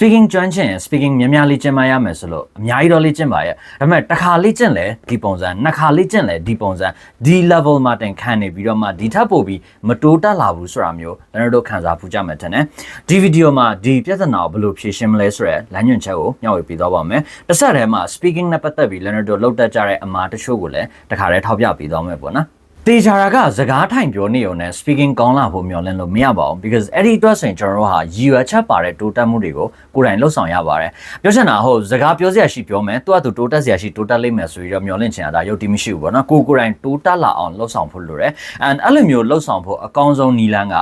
speaking ကျွမ်းကျင်ရင် speaking များများလေ့ကျင့်မှရမယ်ဆိုလို့အများကြီးတော့လေ့ကျင့်ပါရဲ့ဒါပေမဲ့တစ်ခါလေ့ကျင့်လဲဒီပုံစံနှစ်ခါလေ့ကျင့်လဲဒီပုံစံဒီ level မှာတင်ခံနေပြီးတော့မှဒီထပ်ပို့ပြီးမတိုးတက်လာဘူးဆိုတာမျိုးကျွန်တော်တို့ခံစားဖူးကြမှာထင်တယ်ဒီဗီဒီယိုမှာဒီပြဿနာကိုဘယ်လိုဖြေရှင်းမလဲဆိုရယ်လမ်းညွှန်ချက်ကိုမျှဝေပေးသွားပါမယ်တစ်ဆက်တည်းမှာ speaking နဲ့ပတ်သက်ပြီးကျွန်တော်တို့လောက်တက်ကြတဲ့အမှားတချို့ကိုလည်းတခါတည်းထောက်ပြပေးသွားမယ်ပေါ့နော် တေချာရာကစကားထိုင်ပြောနေုံနဲ့ speaking ကောင်းလာဖို့မျှော်လင့်လို့မရပါဘူး because အဲ့ဒီအတွက်ဆိုရင်ကျွန်တော်တို့ဟာရည်ရွယ်ချက်ပါတဲ့တိုးတက်မှုတွေကိုကိုယ်တိုင်လှုပ်ဆောင်ရပါတယ်ပြောချင်တာဟုတ်စကားပြောစရာရှိပြောမယ်သူကသူတိုးတက်စရာရှိတိုးတက်လိမ့်မယ်ဆိုပြီးတော့မျှော်လင့်ချင်တာဒါရုပ်တည်မရှိဘူးပေါ့နော်ကိုကိုယ်တိုင်တိုးတက်လာအောင်လှုပ်ဆောင်ဖို့လိုတယ် and အဲ့လိုမျိုးလှုပ်ဆောင်ဖို့အကောင်းဆုံးနည်းလမ်းက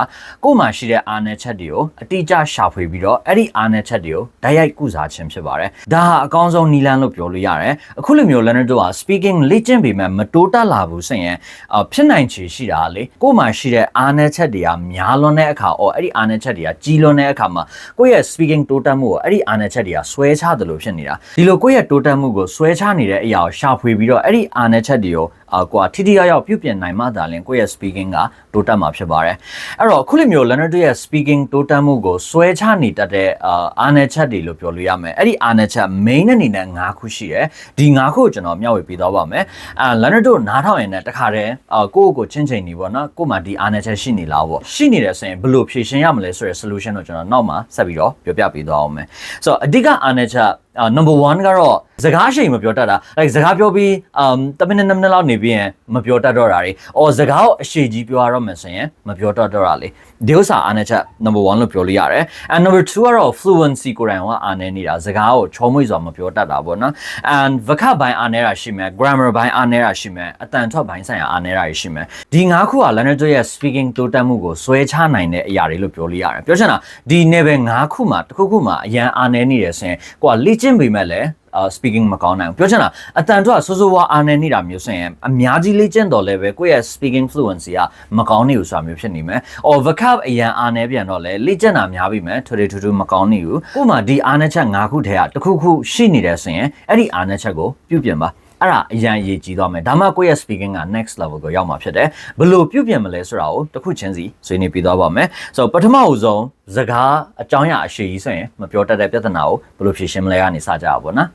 ကိုယ်မှာရှိတဲ့အားနည်းချက်တွေကိုအတိအကျရှာဖွေပြီးတော့အဲ့ဒီအားနည်းချက်တွေကိုဓာတ်ရိုက်ကုစားခြင်းဖြစ်ပါတယ်ဒါဟာအကောင်းဆုံးနည်းလမ်းလို့ပြောလို့ရတယ်အခုလိုမျိုး learner တို့ဟာ speaking လေ့ကျင့်ပေမဲ့မတိုးတက်လာဘူးဆိုရင်အဖြစ်နိုင်ချေရှိတာလေကိုယ်မှာရှိတဲ့အားနည်းချက်တွေကများလွန်းတဲ့အခါအော်အဲ့ဒီအားနည်းချက်တွေကကြီးလွန်းတဲ့အခါမှာကိုယ့်ရဲ့ speaking တိုးတက်မှုကိုအဲ့ဒီအားနည်းချက်တွေကဆွဲချတယ်လို့ဖြစ်နေတာဒီလိုကိုယ့်ရဲ့တိုးတက်မှုကိုဆွဲချနေတဲ့အရာကိုရှာဖွေပြီးတော့အဲ့ဒီအားနည်းချက်တွေကိုအာကွာထိထိရောက်ရောက်ပြုပြင်နိုင်မှသာလင်ကိုယ့်ရဲ့ speaking ကတိုးတက်မှာဖြစ်ပါတယ်အဲ့တော့ခုလိုမျိုး learner တို့ရဲ့ speaking တိုးတက်မှုကိုဆွဲချနေတတ်တဲ့အာအားနည်းချက်တွေလို့ပြောလို့ရမယ်အဲ့ဒီအားနည်းချက် main အနေနဲ့၅ခုရှိတယ်ဒီ၅ခုကိုကျွန်တော်မျှဝေပေးသွားပါမယ်အာ learner တို့နားထောင်ရင်လည်းတခါတည်းအာကိုယ့်ကိုချင်းချင်းနေပေါ့နော်ကို့မှာဒီအားနည်းချက်ရှိနေလားပေါ့ရှိနေတယ်ဆိုရင်ဘယ်လိုဖြေရှင်းရမလဲဆိုတဲ့ solution ကိုကျွန်တော်နောက်မှာဆက်ပြီးတော့ပြောပြပေးသွားအောင်မယ်ဆိုတော့အဓိကအားနည်းချက်အာ number 1ကတော့စကားအရှိန်မပြောတတ်တာ like စကားပြောပြီး um 10မိနစ်2မိနစ်လောက်နေပြီးရင်မပြောတတ်တော့တာတွေအော်စကားကိုအရှိကြီးပြောရတော့မယ်ဆိုရင်မပြောတတ်တော့တာလေဒီဥစ္စာအားနည်းချက် number 1လို့ပြောလို့ရတယ် and number 2ကတော့ fluency ကိုယ်တိုင်ကအားနည်းနေတာစကားကိုချောမွေ့စွာမပြောတတ်တာပေါ့နော် and ဗကဘိုင်းအားနည်းတာရှိမယ် grammar ဘိုင်းအားနည်းတာရှိမယ်အတန်ထွက်ဘိုင်းဆိုင်ရာအားနည်းတာရှိမယ်ဒီ၅ခုက learner တို့ရဲ့ speaking တိုးတက်မှုကိုဆွဲချနိုင်တဲ့အရာတွေလို့ပြောလို့ရတယ်ပြောချင်တာဒီ level ၅ခုမှာတစ်ခုခုမှာအရန်အားနည်းနေတယ်ဆိုရင်ကိုကလေ့ကျင့်ပေမဲ့လည်းအာ speaking မကောင်းနိုင်ဘူးပြောချင်တာအတန်တော့ဆိုးဆိုးဝါးအားနေနေတာမျိုးဆိုရင်အများကြီးလေ့ကျင့်တော်လဲပဲကိုယ့်ရဲ့ speaking fluency ကမကောင်းနေဘူးဆိုတာမျိုးဖြစ်နေမယ်။ or vocab အရန်အားနေပြန်တော့လဲလေ့ကျင့်တာများပြီမယ်ထွေထွေထူးထူးမကောင်းနေဘူး။ဥပမာဒီအားနေချက်၅ခုထဲကတစ်ခုခုရှိနေတယ်ဆိုရင်အဲ့ဒီအားနေချက်ကိုပြုပြင်ပါ။ အဲ့ဒါအရန်အရေးကြီးသွားမယ်ဒါမှကိုယ့်ရဲ့ speaking က next level ကိုရောက်မှာဖြစ်တယ်ဘယ်လိုပြုပြင်မလဲဆိုတာကိုတစ်ခုချင်းစီဆွေးနွေးပြသွားပါမယ်ဆိုတော့ပထမအဆုံးစကားအကြောင်းအရာအရှိကြီးဆိုရင်မပြောတတ်တဲ့ပြဿနာကိုဘယ်လိုဖြေရှင်းမလဲကနေစကြပါဘောနော်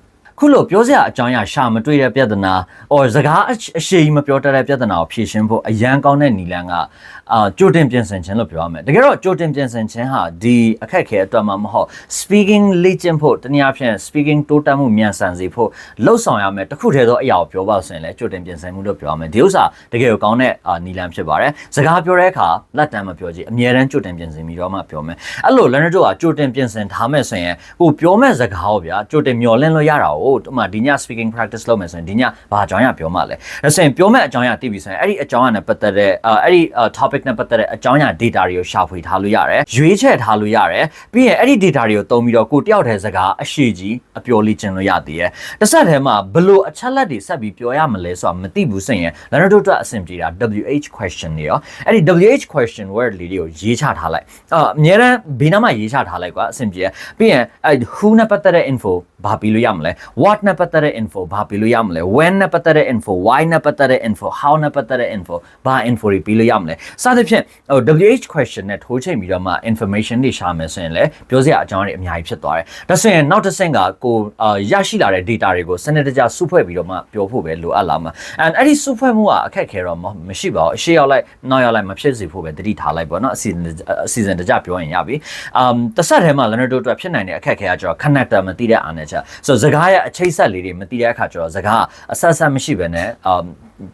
ခုလိုပြောစရာအကြောင်းအရာရှာမတွေ့တဲ့ပြဿနာ or စကားအရှိကြီးမပြောတတ်တဲ့ပြဿနာကိုဖြေရှင်းဖို့အရန်ကောင်းတဲ့နည်းလမ်းကအာကြိုတင်ပြင်ဆင်ခြင်းလို့ပြောရမယ်တကယ်တော့ကြိုတင်ပြင်ဆင်ခြင်းဟာဒီအခက်အခဲအတွက်မှမဟုတ် speaking လေ့ကျင့်ဖို့တနည်းအားဖြင့် speaking တိုးတက်မှုမြန်ဆန်စေဖို့လှုပ်ဆောင်ရမယ်တခုတည်းသောအရာကိုပြောပါဆိုရင်လည်းကြိုတင်ပြင်ဆင်မှုလို့ပြောရမယ်ဒီဥစ္စာတကယ်ကိုကောင်းတဲ့အာနည်းလမ်းဖြစ်ပါတယ်စကားပြောတဲ့အခါလက်တန်းမပြောကြည့်အမြဲတမ်းကြိုတင်ပြင်ဆင်ပြီးတော့မှပြောမယ်အဲ့လို learner တို့ကကြိုတင်ပြင်ဆင်ထားမယ်ဆိုရင်ကိုပြောမဲ့စကားကိုဗျာကြိုတင်မျှော်လင့်လို့ရတာကိုဥပမာဒီည speaking practice လုပ်မယ်ဆိုရင်ဒီညဘာအကြောင်းအရာပြောမှလဲဒါဆိုရင်ပြောမဲ့အကြောင်းအရာသိပြီဆိုရင်အဲ့ဒီအကြောင်းအရာနဲ့ပတ်သက်တဲ့အဲ့ဒီ topic နဲ့ပတ်သက်တဲ့အကြောင်းအရာ data တွေကိုရှာဖွေထားလို့ရတယ်ရွေးချယ်ထားလို့ရတယ်ပြီးရင်အဲ့ဒီ data တွေကိုသုံးပြီးတော့ကိုတယောက်တည်းစကားအရှိကြီးအပြောလေးကျင်လို့ရသေးတယ်တစ်ဆက်တည်းမှာဘလို့အချက်လက်တွေဆက်ပြီးပြောရမလဲဆိုတာမသိဘူးဆိုရင် learner တို့အတွက်အဆင်ပြေတာ WH question တွေရောအဲ့ဒီ WH question word လေးတွေကိုရေးချထားလိုက်အာအများရန်ဘေးနားမှာရေးချထားလိုက်ကွာအဆင်ပြေပြီးရင်အဲ့ who နဲ့ပတ်သက်တဲ့ info ဘာပြီးလို့ရမလဲ what နဲ့ပတ်သက်တဲ့ info ဘာပြီးလို့ရမလဲ when နဲ့ပတ်သက်တဲ့ info why နဲ့ပတ်သက်တဲ့ info how နဲ့ပတ်သက်တဲ့ info ဘာ info တွေပြီးလို့ရမလဲစသဖြင့်ဟို WH question နဲ့ထိုးချိန်ပြီးတော့မှ information တွေရှာမယ်ဆိုရင်လည်းပြောစရာအကြောင်းတွေအများကြီးဖြစ်သွားတယ်ဒါဆိုရင်နောက်တစ်ဆင့်ကကိုအာရရှိလာတဲ့ data တွေကိုစနစ်တကျစုဖွဲ့ပြီးတော့မှပြောဖို့ပဲလိုအပ်လာမှာ and အဲ့ဒီစုဖွဲ့မှုကအခက်ခဲတော့မရှိပါဘူးအရှိရောက်လိုက်နောက်ရောက်လိုက်မဖြစ်စေဖို့ပဲတတိထားလိုက်ပေါ့နော်အစီအစီအစဉ်တကျပြောရင်ရပြီ um တစ်ဆက်ထဲမှာ learner တို့အတွက်ဖြစ်နိုင်တဲ့အခက်ခဲကကျတော့ connector မသိတဲ့အားနဲ့ချက်ဆိုတော့စကားရဲ့အချိတ်ဆက်လေးတွေမသိတဲ့အခါကျတော့စကားအဆက်ဆက်မရှိဘဲနဲ့ um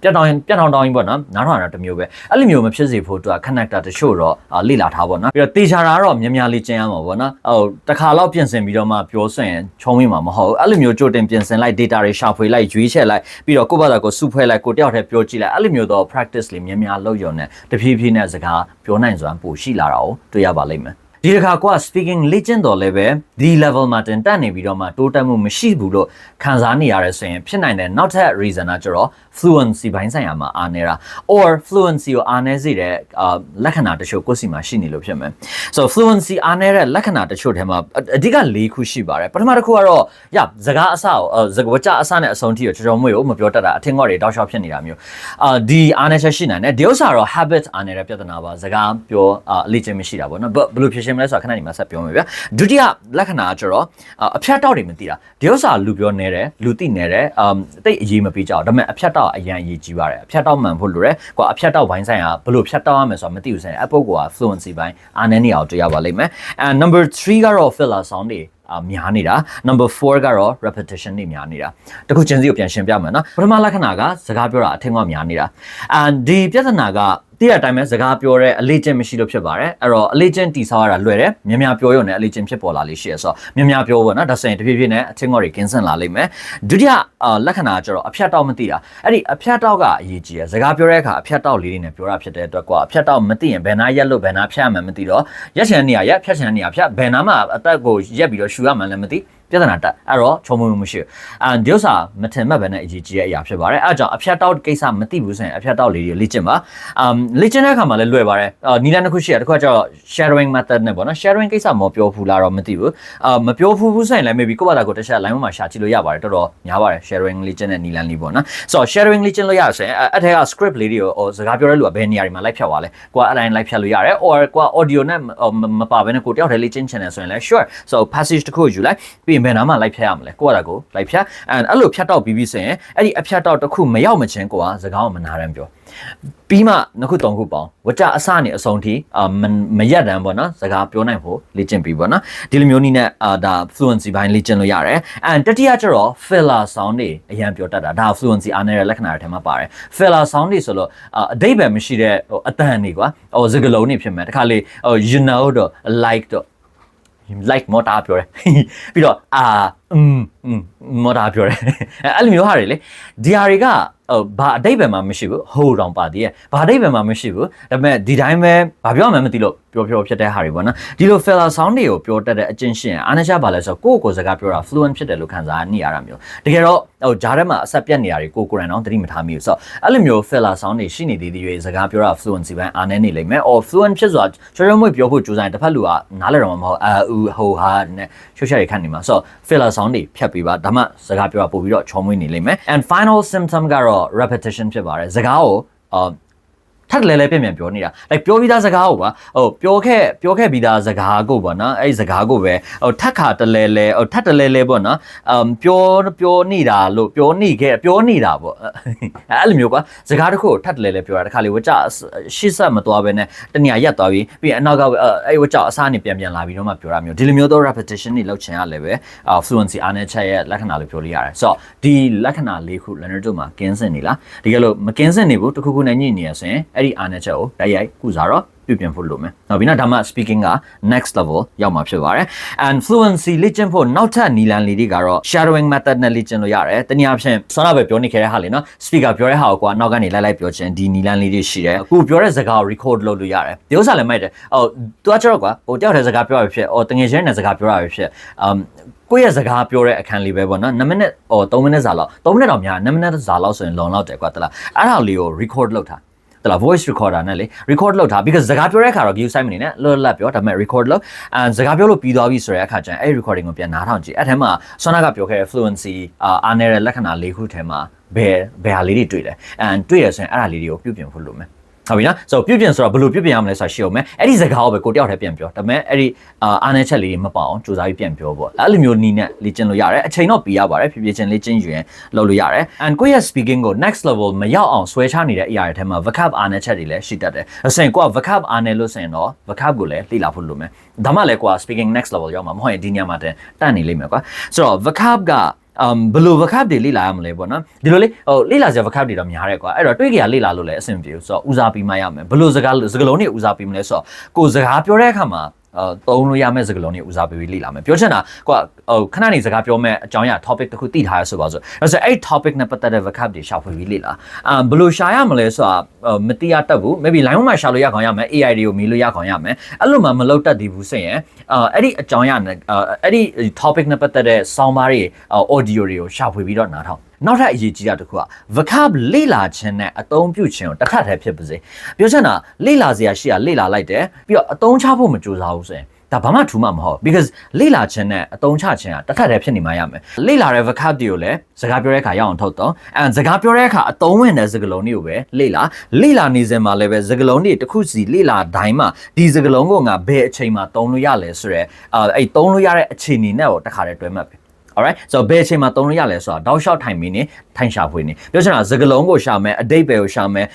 ပြတ်တောင်းပြတ်တောင်းတောင်းကြီးပေါ့နော်နားထောင်တာတစ်မျိုးပဲအဲ့လိုမျိုးမဖြစ်စေဖို့အတွက် connector တချို့တော့လေ့လာထားပေါ့နော်ပြီးတော့တေချာတာကတော့များများလေးကျင်းရမှာပေါ့နော်ဟိုတစ်ခါတော့ပြင်ဆင်ပြီးတော့မှပြောဆိုရင်ချုံးမိမှာမဟုတ်ဘူးအဲ့လိုမျိုးကြိုတင်ပြင်ဆင်လိုက် data တွေရှာဖွေလိုက်ရွေးချယ်လိုက်ပြီးတော့ကိုယ့်ဘာသာကိုစုဖွဲ့လိုက်ကိုတယောက်တည်းပြောကြည့်လိုက်အဲ့လိုမျိုးတော့ practice လေးများများလုပ်ရုံနဲ့တဖြည်းဖြည်းနဲ့စကားပြောနိုင်စွမ်းပိုရှိလာတာကိုတွေ့ရပါလိမ့်မယ် ဒီတစ်ခါကွာ speaking လေ့ကျင့်တော်လည်းပဲဒီ level မှာတင်တက်နေပြီးတော့မှတိုးတက်မှုမရှိဘူးလို့ခံစားနေရတယ်ဆိုရင်ဖြစ်နိုင်တဲ့နောက်ထပ် reason ကကျတော့ fluency ဘိုင်းဆိုင်ရာမှာအားနေတာ or fluency ကိုအားနည်းစေတဲ့အာလက္ခဏာတချို့ကိုယ်စီမှာရှိနေလို့ဖြစ်မယ် so fluency အားနည်းတဲ့လက္ခဏာတချို့ထဲမှာအဓိက၄ခုရှိပါတယ်ပထမတစ်ခုကတော့ရစကားအစကိုစကားဝကြအစနဲ့အဆုံးထိကိုချောချောမွေ့ကိုမပြောတတ်တာအထင်ငေါ့တွေတောက်လျှောက်ဖြစ်နေတာမျိုးအာဒီအားနည်းချက်ရှိနိုင်တယ်ဒီဥစ္စာတော့ habit အားနည်းတဲ့ပြဿနာပါစကားပြောအလေ့ကျင့်မရှိတာပေါ့နော်ဘယ်လိုဖြစ်ရှင်းမလဲဆိုတာခဏနေမှာဆက်ပြောမယ်ဗျဒုတိယလက္ခဏာကကျတော့အာအဖြတ်တောက်တွေမသိတာဒီဥစ္စာလူပြောနေတယ်လူသိနေတယ်အမ်တိတ်အရေးမပေးကြအောင်ဒါပေမဲ့အဖြတ်တောက်အရန်အရေးကြီးပါတယ်အဖြတ်တောက်မှန်ဖို့လိုတယ်ကွာအဖြတ်တောက်ဘိုင်းဆိုင်ကဘယ်လိုဖြတ်တောက်ရမယ်ဆိုတာမသိဘူးဆိုရင်အပုတ်က fluency ဘိုင်းအားနည်းနေအောင်တွေ့ရပါလိမ့်မယ် and number 3ကတော့ filler sound တွေအာများနေတာ number 4ကတော့ repetition တွေများနေတာတခုချင်းစီကိုပြန်ရှင်းပြမယ်နော်ပထမလက္ခဏာကစကားပြောတာအထင်ကများနေတာ and ဒီပြဿနာက တည့်ရတိုင်းပဲစကားပြောတဲ့အလေးချင်းမရှိလို့ဖြစ်ပါတယ်အဲ့တော့အလေးချင်းတိဆောက်ရတာလွယ်တယ်များများပြောရုံနဲ့အလေးချင်းဖြစ်ပေါ်လာလိမ့်ရှိရဆိုတော့များများပြောဖို့နော်ဒါဆိုရင်တဖြည်းဖြည်းနဲ့အထင်ကောတွေကင်းစင်လာလိမ့်မယ်ဒုတိယအာလက္ခဏာကျတော့အဖြတ်တောက်မသိတာအဲ့ဒီအဖြတ်တောက်ကအရေးကြီးတယ်စကားပြောတဲ့အခါအဖြတ်တောက်လေးတွေနဲ့ပြောတာဖြစ်တဲ့အတွက်ကွာအဖြတ်တောက်မသိရင်ဘယ်နာရက်လို့ဘယ်နာဖြတ်ရမှန်းမသိတော့ရက်ချန်နေရရက်ဖြတ်ချန်နေရဖြတ်ဘယ်နာမှအသက်ကိုရက်ပြီးတော့ရှူရမှန်းလည်းမသိ ပြဿနာတက်အဲ့တော့ချုံမုံမရှိဘူးအန်ဒီဥစ္စာမထင်မှတ်ပဲနဲ့အရေးကြီးတဲ့အရာဖြစ်ပါတယ်အဲ့ဒါကြောင့်အဖြတ်တောက်ကိစ္စမသိဘူးဆိုရင်အဖြတ်တောက်လေးတွေလေ့ကျင့်ပါအမ်လေ့ကျင့်တဲ့အခါမှာလည်းလွယ်ပါတယ်အာနီလန်တစ်ခုရှိရတစ်ခုကကျတော့ sharing method နဲ့ပေါ့နော် sharing ကိစ္စမပြောဘူးလားတော့မသိဘူးအာမပြောဘူးဘူးဆိုရင်လည်း maybe ကိုယ့်ဘာသာကိုတစ်ချက် line မှာရှာကြည့်လို့ရပါတယ်တော်တော်များပါတယ် sharing လေ့ကျင့်တဲ့နီလန်လေးပေါ့နော်ဆိုတော့ sharing လေ့ကျင့်လို့ရဆိုရင်အဲ့ထဲက script လေးတွေကိုစကားပြောတဲ့လူကဘယ်နေရာတွေမှာလိုက်ဖြတ်သွားလဲကိုကအတိုင်းလိုက်ဖြတ်လို့ရတယ် or ကိုက audio နဲ့မပါဘဲနဲ့ကိုတယောက်တည်းလေ့ကျင့်ချင်တယ်ဆိုရင်လည်း sure so passage တစ်ခုယူလိုက်ပြီးရင်ဘယ်နားမှာလိုက်ဖြတ်ရမလဲကိုကတာကိုလိုက်ဖြတ် and အဲ့လိုဖြတ်တော့ပြီးပြီဆိုရင်အဲ့ဒီအဖြတ်တော့တစ်ခုမရောက်မချင်းကိုကစကားကိုမနာရမ်းပြောပြီးမှနှစ်ခုသုံးခုပေါင်းဝကြအစနေအဆုံးထိအာမရက်တန်းပေါ့နော်စကားပြောနိုင်ဖို့လေ့ကျင့်ပြီးပေါ့နော်ဒီလိုမျိုးနည်းနဲ့အာဒါ fluency ဘိုင်းလေ့ကျင့်လို့ရတယ် and တတိယကျတော့ filler sound တွေအရင်ပြောတတ်တာဒါ fluency အားနည်းတဲ့လက္ခဏာတွေထဲမှာပါတယ် filler sound တွေဆိုလို့အတိတ်ပဲမရှိတဲ့ဟိုအတန်တွေကွာဟိုစကားလုံးတွေဖြစ်မယ်တခါလေဟို you know တော့ like တော့ like မော်တာပြောတယ်ပြီးတော့အာ อืมอืมမော်တာပြောတယ်အဲ့လိုမျိုးဟာတွေလေဒီဟာတွေကဟိုဘာအတိတ်ပဲမှမရှိဘူးဟိုတောင်ပါတည်းရဲ့ဘာအတိတ်ပဲမှမရှိဘူးဒါပေမဲ့ဒီတိုင်းပဲဘာပြောမှမသိလို့ပြောပြောဖြစ်တဲ့ဟာတွေပေါ့နော်ဒီလို filler sound တွေကိုပြောတတ်တဲ့အကျင့်ရှင်အားနည်းချပါလဲဆိုတော့ကိုယ့်ကိုယ်စကားပြောတာ fluent ဖြစ်တယ်လို့ခံစားနေရတာမျိုးတကယ်တော့ဟိုဂျားထဲမှာအဆက်ပြတ်နေရတယ်ကိုကိုယ်ရန်တော့သတိမထားမိဘူးဆိုတော့အဲ့လိုမျိုး filler sound တွေရှိနေသေးသေး၍စကားပြောတာ fluency ပိုင်းအားနည်းနေလိမ့်မယ် or fluent ဖြစ်ဆိုတာချောချောမွေ့ပြောဖို့ကြိုးစားရင်တစ်ဖက်လူကနားလည်တော့မှာမဟုတ်အာဦးဟိုဟာနဲ့ရှုပ်ရှာတွေခတ်နေမှာဆိုတော့ filler sound တွေဖြတ်ပေးပါဒါမှစကားပြောတာပို့ပြီးတော့ချောမွေ့နေလိမ့်မယ် and final symptom ကတော့ repetition ဖြစ်ပါတယ်စကားကို အာထပ်လဲလဲပြန်ပြန်ပြောနေတာ like ပြောပြီးသားစကားကိုပါဟိုပြောခဲ့ပြောခဲ့ပြီးသားစကားကိုပေါ့နော်အဲ့ဒီစကားကိုပဲဟိုထပ်ခါတလဲလဲဟိုထပ်တလဲလဲပေါ့နော်အမ်ပြောပြောနေတာလို့ပြောနေခဲ့ပြောနေတာပေါ့အဲ့လိုမျိုးကွာစကားတစ်ခုကိုထပ်တလဲလဲပြောတာတခါလေဝကြရှေ့ဆက်မသွားဘဲနဲ့တနေရာရက်သွားပြီးပြီးရင်အနောက်ကအဲ့ဝကြအစားနေပြန်ပြန်လာပြီးတော့မှပြောတာမျိုးဒီလိုမျိုးတော့ repetition တွေလောက်ချင်ရလဲပဲ fluency အားနဲ့ချက်ရဲ့လက္ခဏာလို့ပြောလို့ရတယ်ဆိုတော့ဒီလက္ခဏာလေးခု learner တို့မှာကင်းစင်နေလားတကယ်လို့မကင်းစင်နေဘူးတခုခုနဲ့ညှိနေရဆိုရင်အဲ့ဒီအားနဲ့ချက်ကိုတိုက်ရိုက်ကုစားတော့ပြုပြင်ဖို့လိုမယ်။နောက်ပြီးတော့ဒါမှ speaking က next level ရောက်မှာဖြစ်ပါတယ်။ and fluency လေ့ကျင့်ဖို့နောက်ထပ်နည်းလမ်းလေးတွေကတော့ shadowing method နဲ့လေ့ကျင့်လို့ရတယ်။တနည်းအားဖြင့်ဆောနာပဲပြောနေခဲ့တဲ့ဟာလေနော် speaker ပြောတဲ့ဟာကိုကွာနောက်ကနေလိုက်လိုက်ပြောခြင်းဒီနည်းလမ်းလေးတွေရှိတယ်။အခုပြောတဲ့စကားကို record လုပ်လို့ရတယ်။ဒီဥစ္စာလည်းမိုက်တယ်။ဟိုသူကကျတော့ကွာဟိုတယောက်တည်းစကားပြောရဖြစ်။ဟိုတငယ်ချင်းနဲ့စကားပြောရဖြစ်။ um ကိုယ့်ရဲ့စကားပြောတဲ့အခန်းလေးပဲပေါ့နော်2မိနစ်ဟို3မိနစ်စာလောက်3မိနစ်တော့များ2မိနစ်စာလောက်ဆိုရင်လုံလောက်တယ်ကွာတလားအဲ့ဒါလေးကို record လုပ်ထားတ လား voice recorder နဲ့လေ record လုပ်ထား because စကားပြောတဲ့အခါတော့ view site မနေနဲ့လွတ်လပ်ပြောဒါပေမဲ့ record လုပ် and စကားပြောလို့ပြီးသွားပြီဆိုတဲ့အခါကျရင်အဲ့ recording ကိုပြန်နားထောင်ကြည့်အဲ့ထဲမှာဆွမ်းနာကပြောခဲ့တဲ့ fluency အားနည်းတဲ့လက္ခဏာ၄ခုထဲမှာဘယ်ဘယ်ဟာလေးတွေတွေ့လဲ and တွေ့ရဆိုရင်အဲ့ဒါလေးတွေကိုပြုပြင်ဖို့လိုမယ် ဟုတ်ပြီနော်ဆိုတော့ပြုပြင်ဆိုတော့ဘယ်လိုပြုပြင်ရမလဲဆိုတာရှင်းအောင်မယ်အဲ့ဒီစကားကိုပဲကိုတယောက်တည်းပြန်ပြောဒါပေမဲ့အဲ့ဒီအာနာချက်လေးတွေမပေါအောင်စူးစမ်းပြီးပြန်ပြောပေါ့အဲ့လိုမျိုးနီးနဲ့လေ့ကျင့်လို့ရတယ်အချိန်တော့ပေးရပါတယ်ဖြည်းဖြည်းချင်းလေ့ကျင့်ယူရင်လုပ်လို့ရတယ် and ကိုယ့်ရဲ့ speaking ကို next level မရောက်အောင်ဆွဲချနေတဲ့အရာတွေထဲမှာ vocab အာနာချက်တွေလည်းရှိတတ်တယ်အစင်ကိုက vocab အာနေလို့ဆိုရင်တော့ vocab ကိုလည်းလေ့လာဖို့လိုမယ်ဒါမှလည်းကိုက speaking next level ရောက်မှာမဟုတ်ရင်ဒီညမှာတန်တန့်နေလိမ့်မယ်ကွာဆိုတော့ vocab က um ဘယ်လို vocab တွေလေ့လာရမလဲပေါ့နော်ဒီလိုလေဟိုလေ့လာစရာ vocab တွေတော့များတယ်ကွာအဲ့တော့တွေးကြရလေ့လာလို့လည်းအဆင်ပြေဘူးဆိုတော့ဦးစားပြီးမှရမယ်ဘယ်လိုစကားစကားလုံးတွေဦးစားပြီးမလဲဆိုတော့ကိုစကားပြောတဲ့အခါမှာအဲ သုံးလို့ရမယ့်စကားလုံးတွေဦးစားပေးပြီးလေ့လာမယ်ပြောချင်တာကွာဟိုခဏနေစကားပြောမဲ့အကြောင်းအရာ topic တစ်ခုသိထားရဆိုပါစို့အဲ့ဆိုအဲ့ topic နဲ့ပတ်သက်တဲ့ vocab တွေရှာဖွေပြီးလေ့လာအာဘယ်လိုရှာရမလဲဆိုတာမသိရတတ်ဘူး maybe line မှာရှာလို့ရခေါင်ရမယ် AI တွေကိုမေးလို့ရခေါင်ရမယ်အဲ့လိုမှမလုပ်တတ်သေးဘူးဆိုရင်အာအဲ့ဒီအကြောင်းအရာနဲ့အဲ့ဒီ topic နဲ့ပတ်သက်တဲ့ sound bar တွေ audio တွေကိုရှာဖွေပြီးတော့နားထောင် နောက်ထပ်အရေးကြီးတာတစ်ခုက vocab လေ့လာခြင်းနဲ့အသုံးပြုခြင်းကိုတစ်ခါတည်းဖြစ်ပါစေပြောချင်တာလေ့လာစရာရှိတာလေ့လာလိုက်တယ်ပြီးတော့အသုံးချဖို့မကြိုးစားဘူးဆိုရင်ဒါဘာမှထူးမှမဟုတ် because လေ့လာခြင်းနဲ့အသုံးချခြင်းကတစ်ထပ်တည်းဖြစ်နေမှရမယ်လေ့လာတဲ့ vocab တွေကိုလည်းစကားပြောတဲ့အခါရအောင်ထုတ်တော့အဲစကားပြောတဲ့အခါအသုံးဝင်တဲ့စကားလုံးတွေကိုပဲလေ့လာလေ့လာနေစဉ်မှာလည်းပဲစကားလုံးတွေတစ်ခုစီလေ့လာတိုင်းမှာဒီစကားလုံးကငါဘယ်အချိန်မှာသုံးလို့ရလဲဆိုတော့အဲအဲ့သုံးလို့ရတဲ့အခြေအနေနဲ့ကိုတစ်ခါတည်းတွဲမှတ်ပြီ alright so ဘယ်အချိန်မှာသုံးလို့ရလဲဆိုတာတောက်လျှောက်ထိုင်ပြီးနေထိုင်ရှာဖွေနေပြောချင်တာစကားလုံးကိုရှာမယ်အတိတ်ပဲကိုရှာမယ်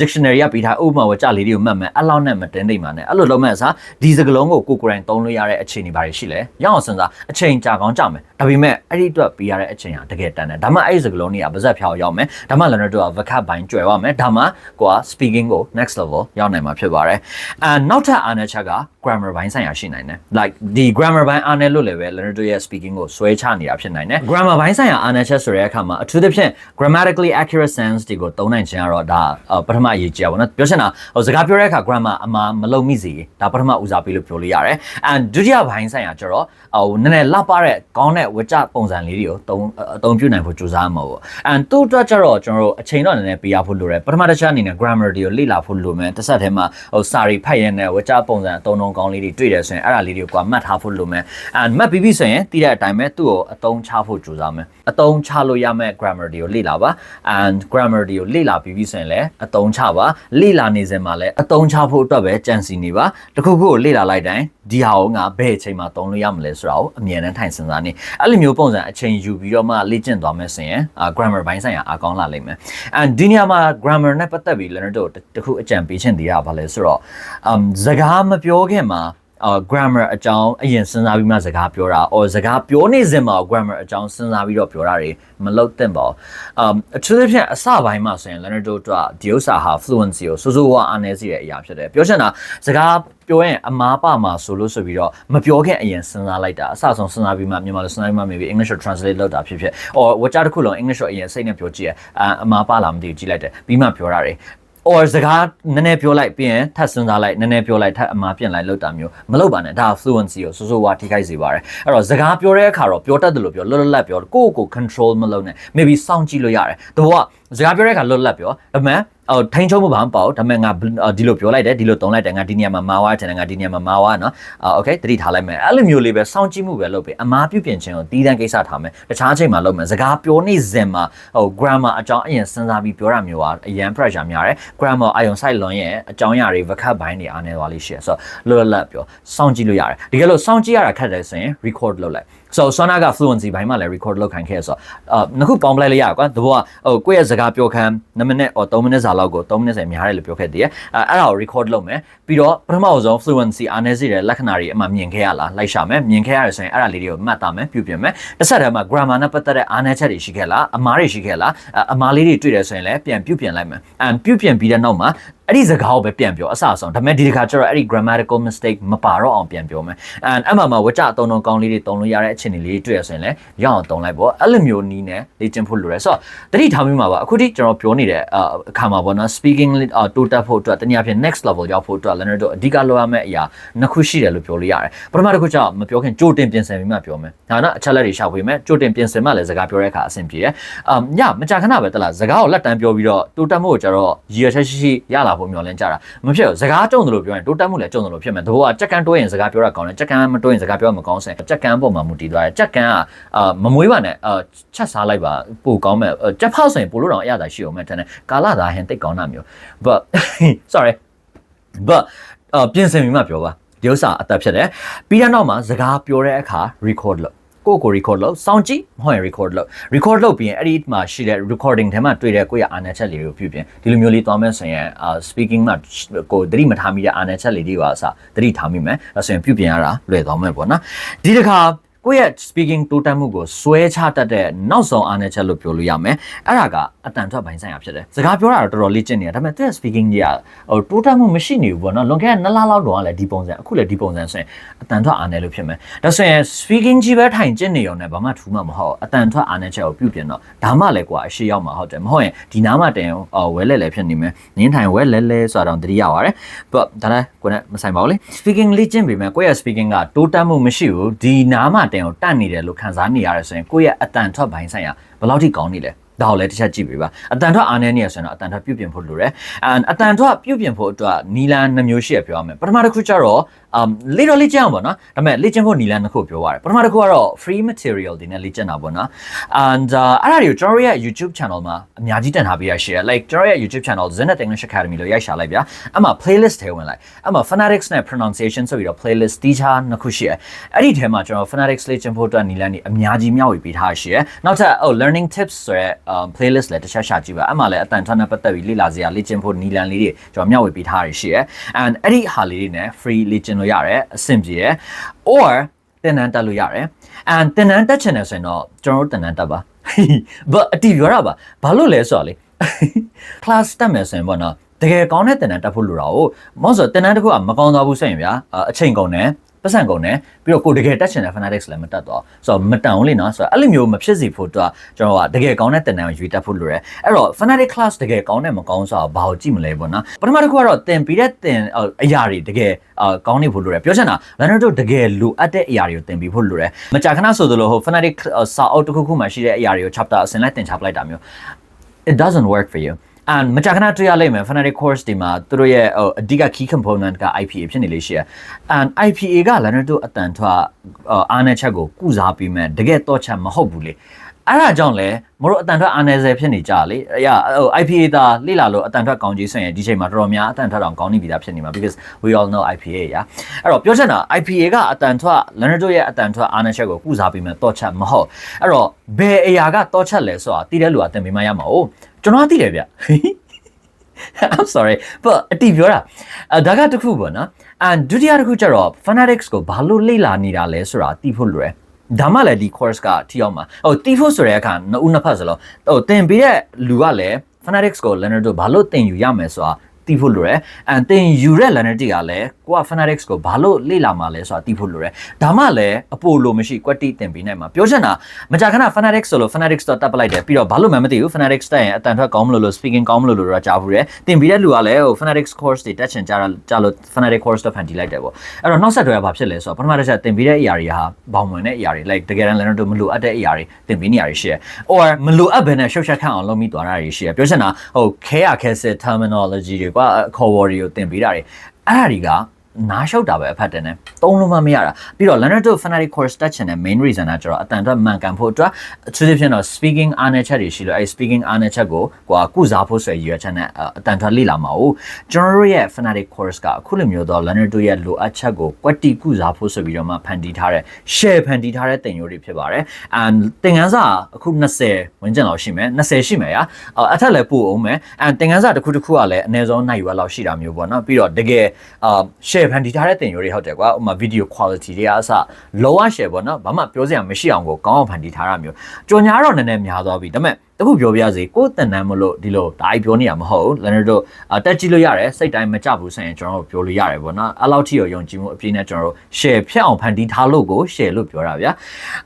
dictionary ကပြီးထားဥပမာဝကြလေးတွေကိုမှတ်မယ်အဲ့လောက်နဲ့မတင်းတိတ်မှာနဲ့အဲ့လိုလုံးမဲ့အစားဒီစကားလုံးကိုကိုကိုယ်တိုင်သုံးလို့ရတဲ့အခြေအနေဘာတွေရှိလဲရအောင်စဉ်းစားအချိန်ကြာကောင်းကြာမယ်ဒါပေမဲ့အဲ့ဒီအတွက်ပေးရတဲ့အချိန်ဟာတကယ်တန်တယ်ဒါမှအဲ့ဒီစကားလုံးတွေကပါဇက်ဖြောင်းရောက်မယ်ဒါမှလည်းတို့က vocab ဘိုင်းကျွယ်သွားမယ်ဒါမှကိုက speaking ကို next level ရောက်နိုင်မှာဖြစ်ပါတယ်အဲနောက်ထပ်အားနည်းချက်က grammar ဘိုင်းဆိုင်ရာရှိနိုင်တယ် like ဒီ grammar ဘိုင်းအားနည်းလို့လည်းပဲလည်းတို့ရဲ့ speaking ကိုဆွဲချနေတာဖြစ်နိုင်တယ် grammar ဘိုင်းဆိုင်ရာအားနည်းချက်ဆိုတဲ့အခါမှာအထူးသဖြင့် grammatically accurate sense တွေကိုသုံးနိုင်ခြင်းကတော့ဒါပထမအရေးကြီးပါဘောနော်ပြောချင်တာဟိုစကားပြောတဲ့အခါ grammar အမှားမလုံမိစေဒါပထမဦးစားပေးလို့ပြောလို့ရတယ် and ဒုတိယဘိုင်းဆိုင်ရာကျတော့ဟိုနည်းနည်းလှပတဲ့ကောင်းတဲ့ဝကြပုံစံလေးတွေကိုသုံးအသုံးပြုနိုင်ဖို့ကြိုးစားမှာပေါ့ and သူ့အတွက်ကျတော့ကျွန်တော်တို့အချိန်တော့နည်းနည်းပေးရဖို့လိုတယ်ပထမတစ်ချက်အနေနဲ့ grammar တွေကိုလေ့လာဖို့လိုမယ်တစ်ဆက်တည်းမှာဟိုစာရီဖတ်ရတဲ့ဝကြပုံစံအသုံးလုံးကောင်းလေးတွေတွေ့တယ်ဆိုရင်အဲ့ဒါလေးတွေကိုကွာမှတ်ထားဖို့လိုမယ် and မှတ်ပြီးပြီဆိုရင်တည်တဲ့အတိုင်းပဲသူ့ကိုအသုံးချဖို့ကြိုးစားမယ်အသုံးချလို့ရမယ့် grammar တွေကိုလေ့လာပါ and grammar တွေကိုလေ့လာပြီးပြီဆိုရင်လည်းအသုံးချပါလေ့လာနေစဉ်မှာလည်းအသုံးချဖို့အတွက်ပဲကြံစီနေပါတခုခုကိုလေ့လာလိုက်တိုင်းဒီဟာကိုငါဘယ်အချိန်မှာသုံးလို့ရမလဲဆိုတာကိုအမြဲတမ်းထိုင်စဉ်းစားနေအဲ့လိုမျိုးပုံစံအချိန်ယူပြီးတော့မှလေ့ကျင့်သွားမယ်ဆိုရင် grammar ဘိုင်းဆိုင်ရာအကောင်းလာလိမ့်မယ် and ဒီနေရာမှာ grammar နဲ့ပတ်သက်ပြီးလည်းတို့တခုအကြံပေးချင်သေးတာဘာလဲဆိုတော့ um စကားမပြောခင်မှာအာ grammar အကြောင်းအရင်စဉ်းစားပြီးမှစကားပြောတာ or စကားပြောနေစဉ်မှာ grammar အကြောင်းစဉ်းစားပြီးတော့ပြောတာတွေမလုပ်သင့်ပါဘူး။ um အထူးသဖြင့်အစပိုင်းမှာဆိုရင် Leonardo တို့ဒီဥစ္စာဟာ fluency ကိုစိုးစိုးဝါအားနည်းစေတဲ့အရာဖြစ်တယ်။ပြောချင်တာစကားပြောရင်အမားပါမှာဆိုလို့ဆိုပြီးတော့မပြောခင်အရင်စဉ်းစားလိုက်တာအစဆုံးစဉ်းစားပြီးမှမြန်မာလိုစဉ်းစားပြီးမှ maybe English ကို translate လုပ်တာဖြစ်ဖြစ် or ဝကြတစ်ခုလုံး English ကိုအရင်စိတ်နဲ့ပြောကြည့်ရအမားပါလားမသိဘူးကြည့်လိုက်တယ်ပြီးမှပြောတာတွေ or စကားနည်းနည်းပြောလိုက်ပြီးရင်ထပ်စဉ်းစားလိုက်နည်းနည်းပြောလိုက်ထပ်အမှားပြင်လိုက်လောက်တာမျိုးမလုပ်ပါနဲ့ဒါ fluency ကိုစိုးစိုးဝါထိခိုက်စေပါတယ်အဲ့တော့စကားပြောတဲ့အခါတော့ပြောတတ်တယ်လို့ပြောလွတ်လွတ်လပ်ပြောကိုယ့်ကိုယ် control မလုပ်နဲ့ maybe စောင့်ကြည့်လို့ရတယ်တဘောက စကားပြောတဲ့အခါလွတ်လပ်ပြောဒါပေမဲ့ဟိုထိန်ချုံးမဘာမပေါ့ဒါပေမဲ့ငါဒီလိုပြောလိုက်တယ်ဒီလိုတုံးလိုက်တယ်ငါဒီနေရာမှာမာဝါတယ်ငါဒီနေရာမှာမာဝါနော်โอเคတတိထားလိုက်မယ်အဲ့လိုမျိုးလေးပဲစောင့်ကြည့်မှုပဲလုပ်ပေးအမားပြုပြင်ခြင်းကိုတီးတန်းကိစ္စထားမယ်တခြားအချိန်မှာလုပ်မယ်စကားပြောနေစဉ်မှာဟို grammar အကြောင်းအရင်စဉ်းစားပြီးပြောတာမျိုးကအရင် pressure များတယ် grammar အယုံ site လွန်ရဲ့အကြောင်းအရာတွေ vocab ဘိုင်းတွေအားနေသွားလေးရှိတယ်ဆိုတော့လွတ်လပ်ပြောစောင့်ကြည့်လို့ရတယ်တကယ်လို့စောင့်ကြည့်ရတာခက်တယ်ဆိုရင် record လုပ်လိုက် so sona က fluency ဘိုင်းမှာလည်း record လုပ်ခိုင်းခဲ့ဆိုတော့အာနှစ်ခုပေါင်းပလိုက်လို့ရကွာတဘောကဟိုကိုယ့်ရဲ့စ ကားပြောခန်း2မိနစ် or 3မိနစ်စာလောက်ကို3မိနစ်ဆယ်များတယ်လို့ပြောခဲ့တည်းအဲအဲ့ဒါကို record လုပ်မယ်ပြီးတော့ပထမဆုံး fluency အားနည်းစေတဲ့လက္ခဏာတွေအမှမြင်ခဲ့ရလားလိုက်ရှာမယ်မြင်ခဲ့ရတယ်ဆိုရင်အဲ့ဒါလေးတွေကိုမှတ်သားမယ်ပြုပြင်မယ်တစ်ဆက်တည်းမှာ grammar နဲ့ပတ်သက်တဲ့အားနည်းချက်တွေရှိခဲ့လားအမားတွေရှိခဲ့လားအမားလေးတွေတွေ့တယ်ဆိုရင်လည်းပြန်ပြုပြင်လိုက်မယ်အဲပြုပြင်ပြီးတဲ့နောက်မှာ အဲ့ဒီစကားကိုပဲပြန်ပြောအစအဆုံးဒါပေမဲ့ဒီတစ်ခါကျတော့အဲ့ဒီ grammatical mistake မပါတော့အောင်ပြန်ပြောမယ် and အမှမှာဝကြအတုံးတုံးကောင်းလေးတွေတုံးလို့ရတဲ့အခြေအနေလေးတွေတွေ့ရဆိုရင်လည်းရအောင်တုံးလိုက်ပေါ့အဲ့လိုမျိုးနီးနဲ့လေ့ကျင့်ဖို့လိုတယ်ဆိုတော့တတိထားမိမှာပါအခုထိကျွန်တော်ပြောနေတဲ့အခါမှာပေါ့နော် speaking တိုးတက်ဖို့အတွက်တနည်းအားဖြင့် next level ရောက်ဖို့အတွက်လည်းတို့အဓိကလိုရမယ့်အရာနှစ်ခုရှိတယ်လို့ပြောလို့ရတယ်ပထမတစ်ခုကျတော့မပြောခင်ကြိုတင်ပြင်ဆင်ပြီးမှပြောမယ်ဒါနော်အချက်လက်တွေရှာဖွေမယ်ကြိုတင်ပြင်ဆင်မှလည်းစကားပြောတဲ့အခါအဆင်ပြေတယ်အမ်ညမကြာခဏပဲတလားစကားကိုလက်တန်းပြောပြီးတော့တိုးတက်မှုကိုကျတော့ရည်ရချက်ရှိရှိရလာဖို့မျှော်လင့်ကြတာမဖြစ်ဘူးစကားကြုံတယ်လို့ပြောရင်တိုးတက်မှုလည်းကြုံတယ်လို့ဖြစ်မယ်တဘောကကြက်ကန်းတိုးရင်စကားပြောတာကောင်းတယ်ကြက်ကန်းမတိုးရင်စကားပြောမကောင်းစင်ကြက်ကန်းပေါ်မှာမူတည်သွားတယ်ကြက်ကန်းကအာမမွေးပါနဲ့အာချက်စားလိုက်ပါပိုကောင်းမဲ့ကြက်ဖောက်ဆိုရင်ပိုလို့တော့အရသာရှိအောင်မဲ့တန်းတယ်ကာလာသာဟင်တိတ်ကောင်းတာမျိုး but sorry but အာပြင်ဆင်ပြီးမှပြောပါဒီဥစ္စာအသက်ဖြစ်တယ်ပြီးတဲ့နောက်မှာစကားပြောတဲ့အခါ record လုပ် ကိုကို record လုပ်စောင့်ကြည့်မဟုတ်ရင် record လုပ် record လုပ်ပြီးရင်အဲ့ဒီမှာရှိတဲ့ recording ထဲမှာတွေ့တဲ့ကိုယ့်ရဲ့အာဏာချက်လေးတွေကိုပြုပြင်ဒီလိုမျိုးလေးသွားမယ်ဆိုရင်အာ speaking မှာကိုသတိမထားမိတဲ့အာဏာချက်လေးတွေပါအစားသတိထားမိမယ်အဲဆိုရင်ပြုပြင်ရတာလွယ်သွားမယ်ပေါ့နော်ဒီတစ်ခါ ကိုယ့်ရဲ့ speaking တိုးတက်မှုကိုစွဲချတတ်တဲ့နောက်ဆုံးအားနည်းချက်လို့ပြောလို့ရမယ်အဲ့ဒါကအတန်ထွက်ပိုင်းဆိုင်ရာဖြစ်တယ်စကားပြောတာတော့တော်တော်လေးကျင့်နေတာဒါပေမဲ့သူ့ရဲ့ speaking ကြီးကဟိုတိုးတက်မှုမရှိနေဘူးပေါ့နော်လွန်ခဲ့တဲ့2လလောက်တော့လည်းဒီပုံစံအခုလည်းဒီပုံစံဆိုရင်အတန်ထွက်အားနည်းလို့ဖြစ်မယ်ဒါဆိုရင် speaking ကြီးပဲထိုင်ကျင့်နေရုံနဲ့ဘာမှထူးမှမဟုတ်အတန်ထွက်အားနည်းချက်ကိုပြုပြင်တော့ဒါမှလည်းကွာအရှိရောက်မှာဟုတ်တယ်မဟုတ်ရင်ဒီနားမှာတင်ဝဲလဲလဲဖြစ်နေမယ်နင်းထိုင်ဝဲလဲလဲဆိုတာတော့တတိယရတယ် but ဒါလည်းကိုယ်နဲ့မဆိုင်ပါဘူးလေ speaking လေးကျင့်ပြီမဲ့ကိုယ့်ရဲ့ speaking ကတိုးတက်မှုမရှိဘူးဒီနားမှာတင်ကိုတတ်နေတယ်လို့ခံစားနေရတယ်ဆိုရင်ကိုယ့်ရဲ့အတန်ထွက်ပိုင်းဆိုင်ရာဘယ်လောက်ထိကောင်းနေလဲဒါကိုလည်းတစ်ချက်ကြည့်ပေးပါအတန်ထွက်အားနည်းနေရဆိုရင်တော့အတန်ထွက်ပြုတ်ပြင်ဖို့လိုတယ်အန်အတန်ထွက်ပြုတ်ပြင်ဖို့အတွက်နီလန်နှမျိုးရှိရပြောရမယ်ပထမတစ်ခုကျတော့ um လေ့တော့လေ့ကျင့်အောင်ပေါ့နော်ဒါပေမဲ့လေ့ကျင့်ဖို့နီလန်တစ်ခုပြောရတယ်ပထမတစ်ခုကတော့ free material တွေနဲ့လေ့ကျင့်တာပေါ့နော် and uh, အဲ့ဒါတွေကိုကျွန်တော်ရဲ့ YouTube channel မှာအများကြီးတင်ထားပေးရရှိရ like ကျွန်တော်ရဲ့ YouTube channel Zenith English Academy လို့ရိုက်ရှာလိုက်ဗျာအဲ့မှာ playlist ထဲဝင်လိုက်အဲ့မှာ phonetics နဲ့ pronunciation ဆိုပြီးတော့ playlist တီးခြားနှစ်ခုရှိရအဲ့ဒီထဲမှာကျွန်တော် phonetics လေ့ကျင့်ဖို့အတွက်နီလန်တွေအများကြီးမျှဝေပေးထားရှိရနောက်ထပ် oh learning tips ဆိုရဲ um, playlist လည်းတစ်ချက်ရှာကြည့်ပါအဲ့မှာလည်းအတန်ထွန်းနဲ့ပတ်သက်ပြီးလေ့လာစရာလေ့ကျင့်ဖို့နီလန်လေးတွေကျွန်တော်မျှဝေပေးထားရရှိရ and အဲ့ဒီဟာလေးတွေနဲ့ free လေ့ကျင့်လို့ရတယ်အဆင်ပြေရ or သင်တန်းတက်လို့ရတယ် and သင်တန်းတက်ချင်တယ်ဆိုရင်တော့ကျွန်တော်တို့သင်တန်းတက်ပါ but အတီးပြောတာပါဘာလို့လဲဆိုတော့လေ class တက်မယ်ဆိုရင်ပေါ့နော်တကယ်ကောင်းတဲ့သင်တန်းတက်ဖို့လိုတာ哦မော့ဆိုသင်တန်းတစ်ခုကမကောင်းသွားဘူးဆိုရင်ဗျာအချိန်ကုန်တယ် ပတ်စံကုန်တယ်ပြီးတော့ကိုတကယ်တက်ချင်တဲ့ fanatics လည်းမတက်တော့ဆိုတော့မတန်ဘူးလေနော်ဆိုတော့အဲ့လိုမျိုးမဖြစ်စီဖို့အတွက်ကျွန်တော်ကတကယ်ကောင်းတဲ့သင်တန်းကိုရွေးတက်ဖို့လိုတယ်အဲ့တော့ fanatic class တကယ်ကောင်းတဲ့မကောင်းဆိုတော့ဘာကိုကြည့်မလဲပေါ့နော်ပထမတစ်ခုကတော့သင်ပြီးတဲ့သင်အရာတွေတကယ်ကောင်းနေဖို့လိုတယ်ပြောချင်တာ learner တို့တကယ်လိုအပ်တဲ့အရာတွေကိုသင်ပြီးဖို့လိုတယ်မကြာခဏဆိုသလိုဟို fanatic စာအုပ်တစ်ခုခုမှရှိတဲ့အရာတွေကို chapter အစင်လိုက်သင်ချပလိုက်တာမျိုး it doesn't work for you and မကြာခဏတွေ့ရလိမ့်မယ် fanatic course ဒီမှာသူတို့ရဲ့ဟိုအဓိက key component က IPA ဖြစ်နေလေးရှိရ and IPA က learner တို့အတန်ထွက်အားနဲ့ချက်ကိုကုစားပြီးမဲ့တကယ်တော့ချက်မဟုတ်ဘူးလေ အဲ့ဒါကြောင့်လဲမတို့အတန်ထွက်အားနေစေဖြစ်နေကြလေအရာဟို IPA သာလိလာလို့အတန်ထွက်ကောင်းကြီးဆိုရင်ဒီချိန်မှာတော်တော်များအတန်ထွက်အောင်ကောင်းနေပြီသားဖြစ်နေမှာ because we all know IPA ရာအဲ့တော့ပြောချင်တာ IPA ကအတန်ထွက် learner တို့ရဲ့အတန်ထွက်အားနေချက်ကိုကုစားပြီးမဲ့တော့ချက်မဟုတ်အဲ့တော့ဘယ်အရာကတော့ချက်လဲဆိုတာတည်တဲ့လူကသင်ပေးမှရမှာ哦ကျွန်တော်ကသိတယ်ဗျ I'm sorry but အတီပြောတာအဲဒါကတခုပေါ့နော် and ဒုတိယတစ်ခုကျတော့ fanatics ကိုဘာလို့လေ့လာနေတာလဲဆိုတာသိဖို့လွယ် ဒါမှလည်းဒီ course ကထိရောက်မှာဟိုတီးဖို့ဆိုတဲ့အခါနှစ်ဦးနှစ်ဖက်စလုံးဟိုသင်ပေးတဲ့လူကလည်း fanatics ကို learner တို့ဘာလို့သင်ယူရမယ်ဆိုတာတီးဖို့လိုတယ်။ and သင်ယူတဲ့ learner တွေကလည်း ကိုက fanatics ကိုဘာလို့လေ့လာမှာလဲဆိုတာတီးဖို့လိုတယ်။ဒါမှလည်းအပိုလိုမရှိကွက်တိသင်ပေးနိုင်မှာပြောချင်တာမကြာခဏ fanatics ဆိုလို့ fanatics တော့တက်ပလိုက်တယ်ပြီးတော့ဘာလို့မှမသိဘူး fanatics တက်ရင်အတန်ထွက်ကောင်းမလို့လို့ speaking ကောင်းမလို့လို့တော့ကြားဘူးတယ်။သင်ပြီးတဲ့လူကလည်းဟို fanatics course တွေတက်ချင်ကြတာကြလို့ fanatic course တော့ဖန်တီးလိုက်တယ်ပေါ့။အဲ့တော့နောက်ဆက်တွဲကဘာဖြစ်လဲဆိုတော့ပထမတစ်ချက်သင်ပြီးတဲ့အရာတွေဟာဘောင်ဝင်တဲ့အရာတွေ like တကယ်တမ်း learner တို့မလိုအပ်တဲ့အရာတွေသင်ပေးနေရရှိရ။ or မလိုအပ်ဘဲနဲ့ရှုပ်ရှက်ခန့်အောင်လုပ်မိသွားတာတွေရှိရ။ပြောချင်တာဟိုခဲရခဲစစ် terminology တွေကွာခေါ်ဝေါ်တွေကိုသင်ပေးတာတွေအဲ့ဒါတွေက နားလျှောက်တာပဲအဖတ်တယ်နဲ့သုံးလို့မှမရတာပြီးတော့ learner to fanatic course တက်ချင်တဲ့ main reason ကကျတော့အတန်အတွက်မှန်ကန်ဖို့အတွက်သူဖြစ်ဖြစ်တော့ speaking အားနည်းချက်တွေရှိလို့အဲ speaking အားနည်းချက်ကိုကိုကကုစားဖို့ဆိုရည်ရွယ်ချက်နဲ့အတန်ထွက်လေ့လာမှာ哦ကျွန်တော်တို့ရဲ့ fanatic course ကအခုလိုမျိုးတော့ learner တို့ရဲ့လိုအပ်ချက်ကိုကွက်တီကုစားဖို့ဆိုပြီးတော့မှဖန်တီးထားတဲ့ share ဖန်တီးထားတဲ့သင်ရိုးတွေဖြစ်ပါတယ် and သင်ခန်းစာအခု20ဝန်းကျင်လောက်ရှိမယ်20ရှိမယ်ရာအထက်လည်းပို့အောင်မယ် and သင်ခန်းစာတစ်ခုတစ်ခုကလည်းအနည်းဆုံးနိုင်ရွယ်လောက်ရှိတာမျိုးပေါ့နော်ပြီးတော့တကယ်အာ share ဖန်တီးထားတဲ့သင်ရိုးတွေဟုတ်တယ်ကွာဥပမာ video quality တွေအားအစ lower share ပေါ့နော်ဘာမှပြောစရာမရှိအောင်ကိုကောင်းအောင်ဖန်တီးထားတာမျိုးကြော်ညာတော့နည်းနည်းများသွားပြီဒါပေမဲ့ တခုပြောပြစေကိုယ်တန်တန်းမလို့ဒီလိုဒါအိပြောနေရမဟုတ်ဘူး learner တို့တက်ကြည့်လို့ရတယ်စိတ်တိုင်းမကြဘူးဆိုရင်ကျွန်တော်တို့ပြောလို့ရတယ်ပေါ့နော်အဲ့လောက်ထိရောယုံကြည်မှုအပြည့်နဲ့ကျွန်တော်တို့ share ဖြတ်အောင်ဖန်တီးထားလို့ကို share လို့ပြောတာဗျာ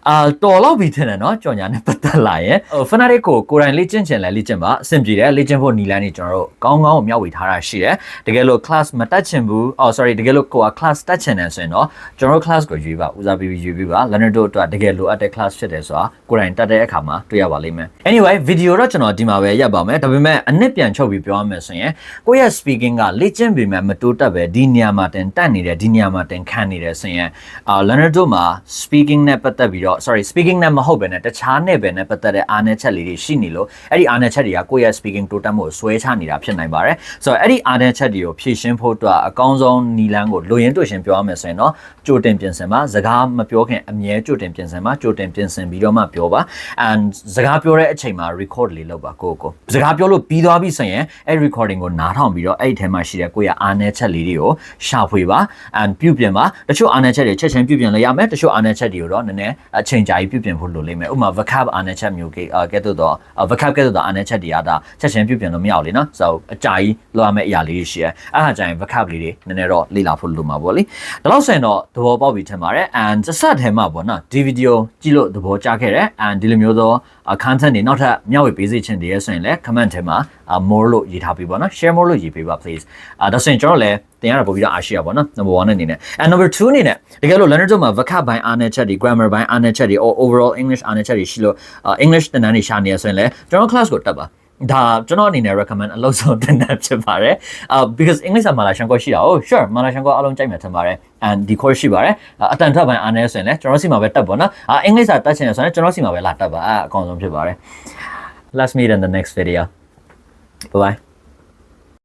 အာတော်တော့ပြီထင်တယ်နော်ကြော်ညာနဲ့ပတ်သက်လာရင်ဟို fanatic ကိုကိုယ်တိုင်လေ့ကျင့်ချင်လဲလေ့ကျင့်ပါအဆင်ပြေတယ်လေ့ကျင့်ဖို့နီလန်းနေကျွန်တော်တို့ကောင်းကောင်းကိုမျှဝေထားတာရှိတယ်တကယ်လို့ class မတက်ချင်ဘူးအော် sorry တကယ်လို့ကိုက class တက်ချင်တယ်ဆိုရင်တော့ကျွန်တော်တို့ class ကိုရွေးပါဦးစားပေးပြီးရွေးပေးပါ learner တို့အတွက်တကယ်လိုအပ်တဲ့ class ဖြစ်တယ်ဆိုတာကိုယ်တိုင်တက်တဲ့အခါမှာတွေ့ရပါလိမ့်မယ် anyway video တော့ကျွန်တော်ဒီမှာပဲရပ်ပါမယ်ဒါပေမဲ့အနစ်ပြန်ချုပ်ပြီးပြောရမယ်ဆိုရင်ကိုယ့်ရဲ့ speaking ကလေ့ကျင့်ပေမဲ့မတိုးတက်ပဲဒီနေရာမှာတင်တက်နေတယ်ဒီနေရာမှာတင်ခံနေတယ်ဆိုရင်အာ learner တို့မှာ speaking နဲ့ပတ်သက်ပြီးတော့ sorry speaking နဲ့မဟုတ်ပဲနဲ့တခြားနဲ့ပဲနဲ့ပတ်သက်တဲ့အားနည်းချက်လေးတွေရှိနေလို့အဲ့ဒီအားနည်းချက်တွေကကိုယ့်ရဲ့ speaking တိုးတက်မှုကိုဆွဲချနေတာဖြစ်နိုင်ပါတယ်ဆိုတော့အဲ့ဒီအားနည်းချက်တွေကိုဖြည့်ရှင်းဖို့အတွက်အကောင်းဆုံးနီလန်းကိုလိုရင်းတွေ့ရှင်ပြောရမယ်ဆိုရင်တော့ကြိုတင်ပြင်ဆင်ပါစကားမပြောခင်အမြဲကြိုတင်ပြင်ဆင်ပါကြိုတင်ပြင်ဆင်ပြီးတော့မှပြောပါ and စကားပြောတဲ့အချိန်မှာ record လေးလုပ်ပါကိုကိုစကားပြောလို့ပြီးသွားပြီဆိုရင်အဲ့ recording ကိုနားထောင်ပြီးတော့အဲ့ဒီထဲမှာရှိတဲ့ကိုယ့်ရဲ့အားနည်းချက်လေးတွေကိုရှာဖွေပါ and ပြုပြင်ပါတချို့အားနည်းချက်တွေချက်ချင်းပြုပြင်လို့ရမယ်တချို့အားနည်းချက်တွေကိုတော့နည်းနည်းအချိန်ကြာကြီးပြုပြင်ဖို့လိုလိမ့်မယ်ဥပမာ vocab အားနည်းချက်မျိုးကကဲ့သို့တော့ vocab ကဲ့သို့တော့အားနည်းချက်တွေကဒါချက်ချင်းပြုပြင်လို့မရဘူးလေနော် so အကြာကြီးလောက်ရမယ့်အရာလေးတွေရှိရဲအဲ့ဒါကြာရင် vocab လေးတွေနည်းနည်းတော့လေ့လာဖို့လိုမှာပေါ့လေဒါလို့ဆိုရင်တော့သဘောပေါက်ပြီထင်ပါတယ် and စစထဲမှာပေါ့နော်ဒီ video ကြည့်လို့သဘောကျခဲ့တယ် and ဒီလိုမျိုးသော content တွေနောက်ထပ်မျှဝေပေးစေချင်တယ်ဆိုရင်လည်း comment ထဲမှာ more လို့ရေးထားပေးပါနော် share more လို့ရေးပေးပါ please အဲဒါဆိုရင်ကျွန်တော်လည်းတင်ရတာပို့ပြီးတော့အားရှိရပါတော့ number 1အနေနဲ့ and number 2အနေနဲ့တကယ်လို့ learner တို့မှာ vocab ဘိုင်းအားနည်းချက်တွေ grammar ဘိုင်းအားနည်းချက်တွေ or overall english အားနည်းချက်တွေရှိလို့ english သင်တန်းတွေရှာနေရဆိုရင်လည်းကျွန်တော် class ကိုတက်ပါ ဒါကျွန်တော်အနေနဲ့ recommend အလုပ်ဆုံးတင်တဲ့ဖြစ်ပါတယ်အာ because English မှာလာရှန်ကောရှိတာ哦 sure မလာရှန်ကောအားလုံးကြိုက်မှာထင်ပါတယ် and ဒီ course ရှိပါတယ်အာအတန်ထွက်ပိုင်းအားနေဆိုရင်လည်းကျွန်တော်စီမှာပဲတက်ပါနော်အာ English စာတက်ချင်တယ်ဆိုရင်ကျွန်တော်စီမှာပဲလာတက်ပါအဲအကောင်းဆုံးဖြစ်ပါတယ် let's meet in the next video bye bye